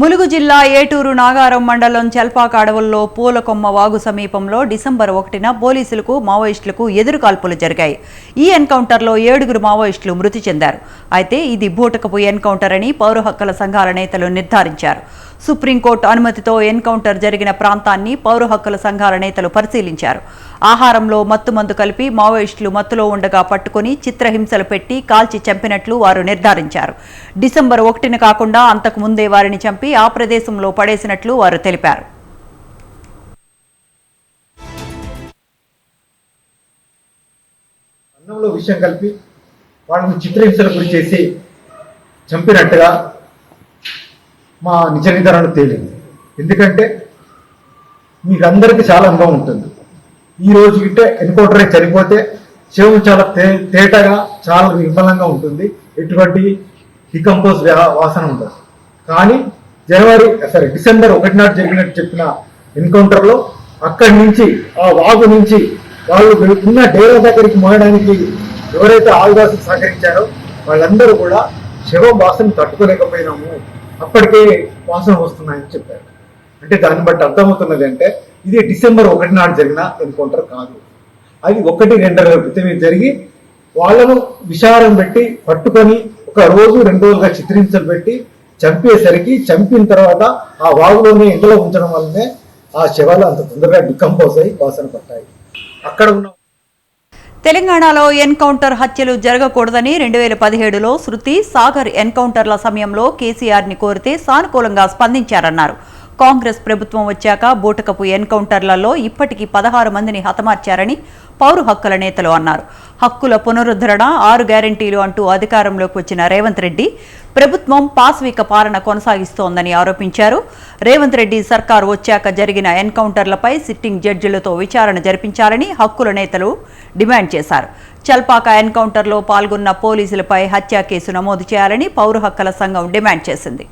ములుగు జిల్లా ఏటూరు నాగారం మండలం చెల్పాక అడవుల్లో పూలకొమ్మ వాగు సమీపంలో డిసెంబర్ ఒకటిన పోలీసులకు మావోయిస్టులకు ఎదురుకాల్పులు జరిగాయి. ఈ ఎన్కౌంటర్లో ఏడుగురు మావోయిస్టులు మృతి చెందారు. అయితే ఇది బూటకపు ఎన్కౌంటర్ అని పౌర హక్కుల సంఘాల నేతలు నిర్ధారించారు. సుప్రీంకోర్టు అనుమతితో ఎన్కౌంటర్ జరిగిన ప్రాంతాన్ని పౌర హక్కుల సంఘాల నేతలు పరిశీలించారు. ఆహారంలో మత్తుమందు కలిపి మావోయిస్టులు మత్తులో ఉండగా పట్టుకుని చిత్రహింసలు పెట్టి కాల్చి చంపినట్లు వారు నిర్ధారించారు. డిసెంబర్ ఒకటిన కాకుండా అంతకు ముందే వారిని చంపి ఆ ప్రదేశంలో పడేసినట్లు వారు తెలిపారు. అన్నంలో విషయం కలిపి వాళ్ళని చిత్రహింసలకు గురి చేసి చంపినట్టుగా మా నిజ నిర్ధారణ తేలింది. ఎందుకంటే మీకు అందరికీ చాలా అనుభవం ఉంటుంది. ఈ రోజు గిట్టే ఎన్కౌంటర్ చనిపోతే శవం చాలా తే తేటగా చాలా నిర్మలంగా ఉంటుంది. ఎటువంటి డికంపోజ్ వాసన ఉండదు. కానీ జనవరి సారీ డిసెంబర్ ఒకటి నాటి జరిగినట్టు చెప్పిన ఎన్కౌంటర్లో అక్కడి నుంచి ఆ వాగు నుంచి వాళ్ళు ఉన్న డేరా దగ్గరికి మోయడానికి ఎవరైతే ఆదివాసులు సహకరించారో వాళ్ళందరూ కూడా శవం వాసన తట్టుకోలేకపోయినాము. అప్పటికే వాసన వస్తున్నాయని చెప్పారు. అంటే దాన్ని బట్టి అర్థమవుతున్నది అంటే ఇది డిసెంబర్ ఒకటి నాడు జరిగిన ఎన్కౌంటర్ కాదు. అది ఒకటి రెండర క్రితమే జరిగి వాళ్ళను విచారం పెట్టి పట్టుకొని ఒక రోజు రెండు రోజులుగా చిత్రించలు పెట్టి చంపేసరికి చంపిన తర్వాత ఆ వాగులోనే ఇంట్లో ఉంచడం వల్లనే ఆ శవాలు అంత తొందరగా డికంపోజ్ అయ్యి వాసన పట్టాయి. అక్కడ ఉన్న తెలంగాణలో ఎన్కౌంటర్ హత్యలు జరగకూడదని రెండు వేల పదిహేడులో శృతి సాగర్ ఎన్కౌంటర్ల సమయంలో కేసీఆర్ని కోరితే సానుకూలంగా స్పందించారన్నారు. కాంగ్రెస్ ప్రభుత్వం వచ్చాక బూటకపు ఎన్కౌంటర్లలో ఇప్పటికీ పదహారు మందిని హతమార్చారని పౌర హక్కుల నేతలు అన్నారు. హక్కుల పునరుద్ధరణ ఆరు గ్యారంటీలు అంటూ అధికారంలోకి వచ్చిన రేవంత్ రెడ్డి ప్రభుత్వం పాస్విక పాలన కొనసాగిస్తోందని ఆరోపించారు. రేవంత్ రెడ్డి సర్కారు వచ్చాక జరిగిన ఎన్కౌంటర్లపై సిట్టింగ్ జడ్జిలతో విచారణ జరిపించాలని హక్కుల నేతలు డిమాండ్ చేశారు. చల్పాక ఎన్కౌంటర్లో పాల్గొన్న పోలీసులపై హత్యా కేసు నమోదు చేయాలని పౌర హక్కుల సంఘం డిమాండ్ చేసింది.